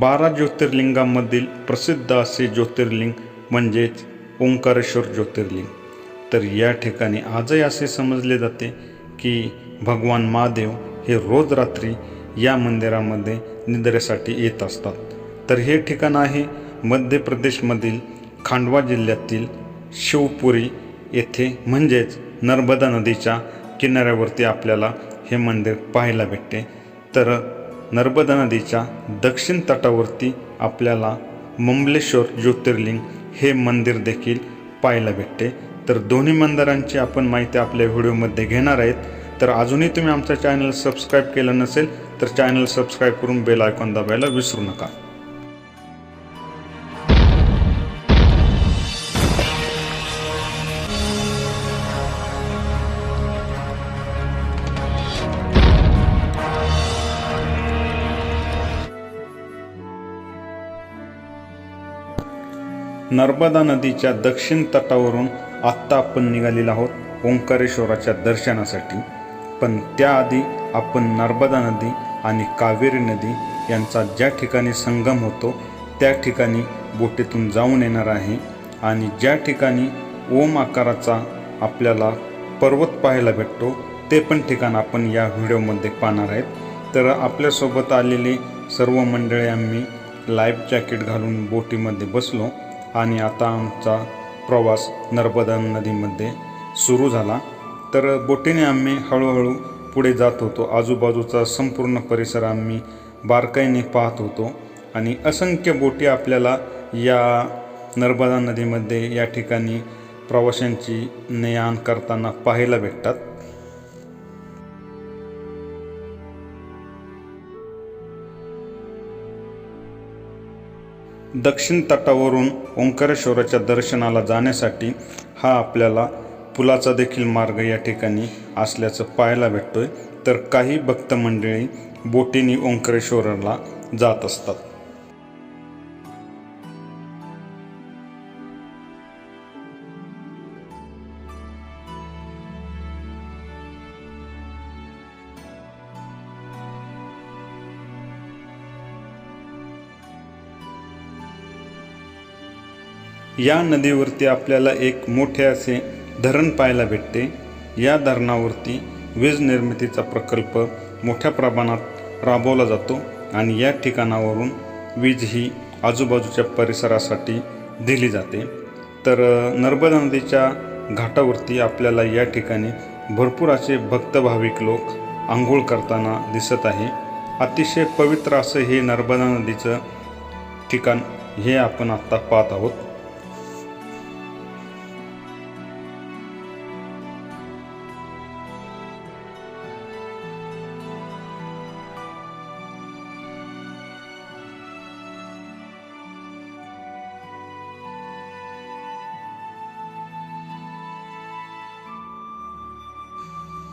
बारा ज्योतिर्लिंगांमधील प्रसिद्ध असे ज्योतिर्लिंग म्हणजेच ओंकारेश्वर ज्योतिर्लिंग. तर या ठिकाणी आजही असे समजले जाते की भगवान महादेव हे रोज रात्री या मंदिरामध्ये निद्रेसाठी येत असतात. तर हे ठिकाण आहे मध्य प्रदेशमधील खांडवा जिल्ह्यातील शिवपुरी येथे म्हणजेच नर्मदा नदीच्या किनाऱ्यावरती आपल्याला हे मंदिर पाहायला भेटते. तर नर्मदा नदीच्या दक्षिण तटावरती आपल्याला मंबलेश्वर ज्योतिर्लिंग हे मंदिर देखील पाहायला भेटते. तर दोन्ही मंदिरांची आपण माहिती आपल्या व्हिडिओमध्ये घेणार आहेत. तर अजूनही तुम्ही आमचा चॅनल सबस्क्राईब केलं नसेल तर चॅनल सबस्क्राईब करून बेल आयकॉन दाबायला विसरू नका. नर्मदा नदीच्या दक्षिण तटावरून आत्ता आपण निघालेलो आहोत ओंकारेश्वराच्या दर्शनासाठी. पण त्याआधी आपण नर्मदा नदी आणि कावेरी नदी यांचा ज्या ठिकाणी संगम होतो त्या ठिकाणी बोटीतून जाऊन येणार आहे. आणि ज्या ठिकाणी ओम आकाराचा आपल्याला पर्वत पाहायला भेटतो ते पण ठिकाण आपण या व्हिडिओमध्ये पाहणार आहेत. तर आपल्यासोबत आलेली सर्व मंडळी आम्ही लाईफ जॅकेट घालून बोटीमध्ये बसलो. आणि आता आमचा प्रवास नर्मदा नदीमध्ये सुरू झाला. तर बोटीने आम्ही हळूहळू पुढे जात होतो. आजूबाजूचा संपूर्ण परिसर आम्ही बारकाईने पाहत होतो. आणि असंख्य बोटी आपल्याला या नर्मदा नदीमध्ये या ठिकाणी प्रवाशांची ने आण करताना पाहायला भेटतात. दक्षिण तटावरून ओंकारेश्वराच्या दर्शनाला जाण्यासाठी हा आपल्याला पुलाचा देखील मार्ग या ठिकाणी असल्याचं पाहायला भेटतोय. तर काही भक्त मंडळी बोटीने ओंकारेश्वराला जात असतात. या नदीवरती आपल्याला एक मोठे असे धरण पाहायला भेटते. या धरणावरती वीज निर्मितीचा प्रकल्प मोठ्या प्रमाणात राबवला जातो आणि या ठिकाणावरून वीज ही आजूबाजूच्या परिसरासाठी दिली जाते. तर नर्मदा नदीच्या घाटावरती आपल्याला या ठिकाणी भरपूर असे भक्त भाविक लोक आंघोळ करताना दिसत आहे. अतिशय पवित्र असं हे नर्मदा नदीचं ठिकाण हे आपण आत्ता पाहत आहोत.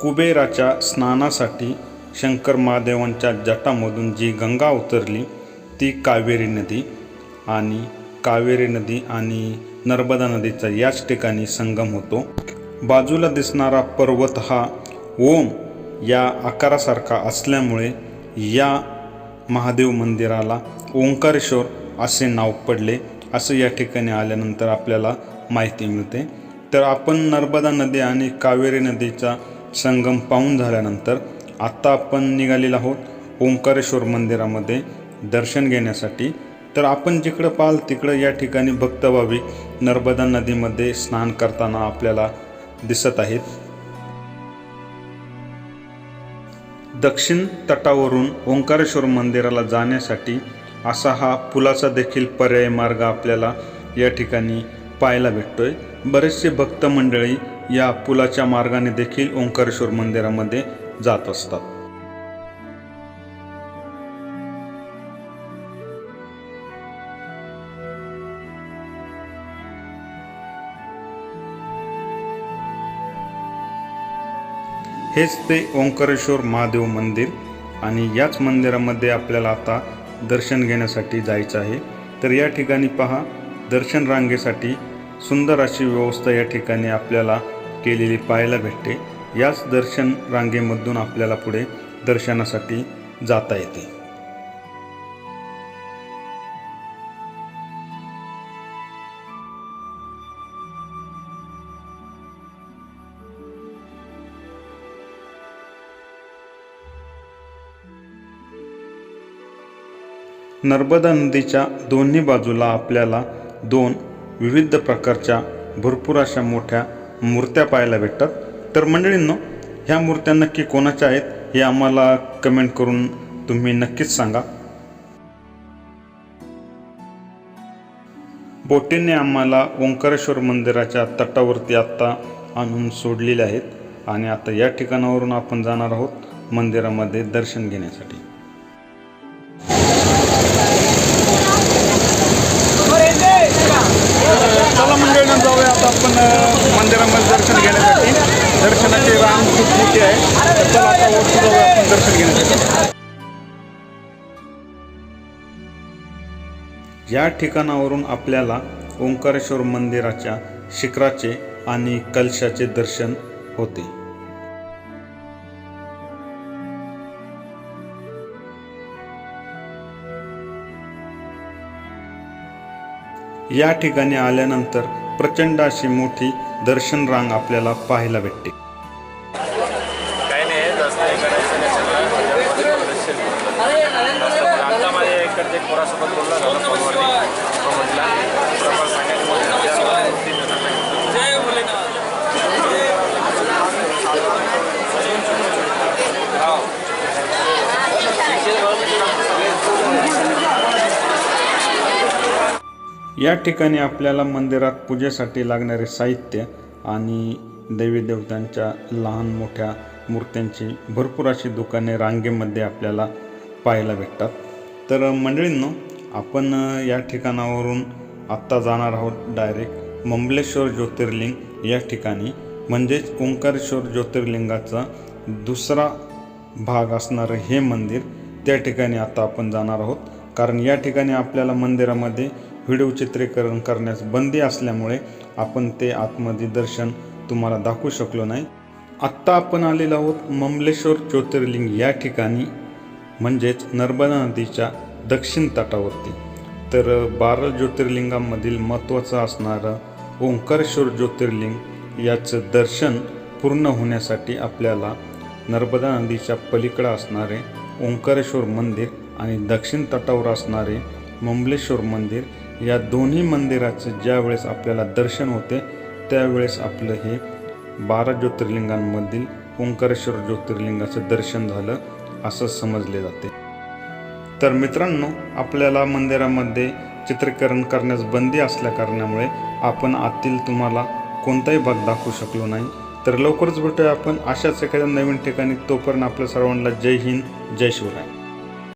कुबेराच्या स्नानासाठी शंकर महादेवांच्या जटामधून जी गंगा उतरली ती कावेरी नदी आणि कावेरी नदी आणि नर्मदा नदीचा याच ठिकाणी संगम होतो. बाजूला दिसणारा पर्वत हा ओम या आकारासारखा असल्यामुळे या महादेव मंदिराला ओंकारेश्वर असे नाव पडले असं या ठिकाणी आल्यानंतर आपल्याला माहिती मिळते. तर आपण नर्मदा नदी आणि कावेरी नदीचा संगम पाहून झाल्यानंतर आत्ता आपण निघालेलो आहोत ओंकारेश्वर मंदिरामध्ये दर्शन घेण्यासाठी. तर आपण जिकडं पाहाल तिकडं या ठिकाणी भक्त भाविक नर्मदा नदीमध्ये स्नान करताना आपल्याला दिसत आहेत. दक्षिण तटावरून ओंकारेश्वर मंदिराला जाण्यासाठी असा हा पुलाचा देखील पर्याय मार्ग आपल्याला या ठिकाणी पाहायला भेटतोय. बरेचसे भक्त मंडळी या पुलाच्या मार्गाने देखील ओंकारेश्वर मंदिरामध्ये जात असतात. हेच ते ओंकारेश्वर महादेव मंदिर आणि याच मंदिरामध्ये आपल्याला आता दर्शन घेण्यासाठी जायचं आहे. तर या ठिकाणी पहा दर्शन रांगेसाठी सुंदर अशी व्यवस्था या ठिकाणी आपल्याला केलेली पाहायला भेटते. याच दर्शन रांगेमधून आपल्याला पुढे दर्शनासाठी जाता येते. नर्मदा नदीच्या दोन्ही बाजूला आपल्याला दोन विविध प्रकारच्या भरपूर अशा मोठ्या मूर्त्या पाहायला भेटतात. तर मंडळींनो ह्या मूर्त्या नक्की कोणाच्या आहेत हे आम्हाला कमेंट करून तुम्ही नक्कीच सांगा. बोटीने आम्हाला ओंकारेश्वर मंदिराच्या तटावरती आत्ता आणून सोडलेले आहेत. आणि आता या ठिकाणावरून आपण जाणार आहोत मंदिरामध्ये दर्शन घेण्यासाठी. खूप मोठी आहे. तर चला आता जाऊया आपण दर्शन घेण्यासाठी या ठिकाणावरून आपल्याला ओंकारेश्वर मंदिराच्या शिखराचे आणि कलशाचे दर्शन होते. या ठिकाणी आल्यानंतर प्रचंड अशी मोठी दर्शन रांग आपल्याला पाहायला भेटते. बोलला झालं फोनवरती तो म्हटला प्रमाण सांगायचं या ठिकाणी आपल्याला मंदिरात पूजेसाठी लागणारे साहित्य आणि देवी देवतांच्या लहान मोठ्या मूर्त्यांची भरपूर अशी दुकाने रांगेमध्ये आपल्याला पाहायला भेटतात. तर मंडळींनो आपण या ठिकाणावरून आत्ता जाणार आहोत डायरेक्ट मंबलेश्वर ज्योतिर्लिंग या ठिकाणी. म्हणजेच ओंकारेश्वर ज्योतिर्लिंगाचा दुसरा भाग असणारं हे मंदिर. त्या ठिकाणी आता आपण जाणार आहोत. कारण या ठिकाणी आपल्याला मंदिरामध्ये व्हिडिओ चित्रीकरण करण्यास बंदी असल्यामुळे आपण ते आतमध्ये दर्शन तुम्हाला दाखवू शकलो नाही. आत्ता आपण आलेलो आहोत ममलेश्वर ज्योतिर्लिंग या ठिकाणी म्हणजेच नर्मदा नदीच्या दक्षिण तटावरती. तर बारा ज्योतिर्लिंगांमधील महत्त्वाचं असणारं ओंकारेश्वर ज्योतिर्लिंग याचं दर्शन पूर्ण होण्यासाठी आपल्याला नर्मदा नदीच्या पलीकडं असणारे ओंकारेश्वर मंदिर आणि दक्षिण तटावर असणारे ममलेश्वर मंदिर या दोन्ही मंदिराचं ज्यावेळेस आपल्याला दर्शन होते त्यावेळेस आपलं हे बारा ज्योतिर्लिंगांमधील ओंकारेश्वर ज्योतिर्लिंगाचं दर्शन झालं असं समजले जाते. तर मित्रांनो आपल्याला मंदिरामध्ये चित्रीकरण करण्यास बंदी असल्या कारणामुळे आपण आतील तुम्हाला कोणताही भाग दाखवू शकलो नाही. तर लवकरच भेटूया आपण अशाच एखाद्या नवीन ठिकाणी. तोपर्यंत आपल्या सर्वांना जय हिंद जय शिवराय.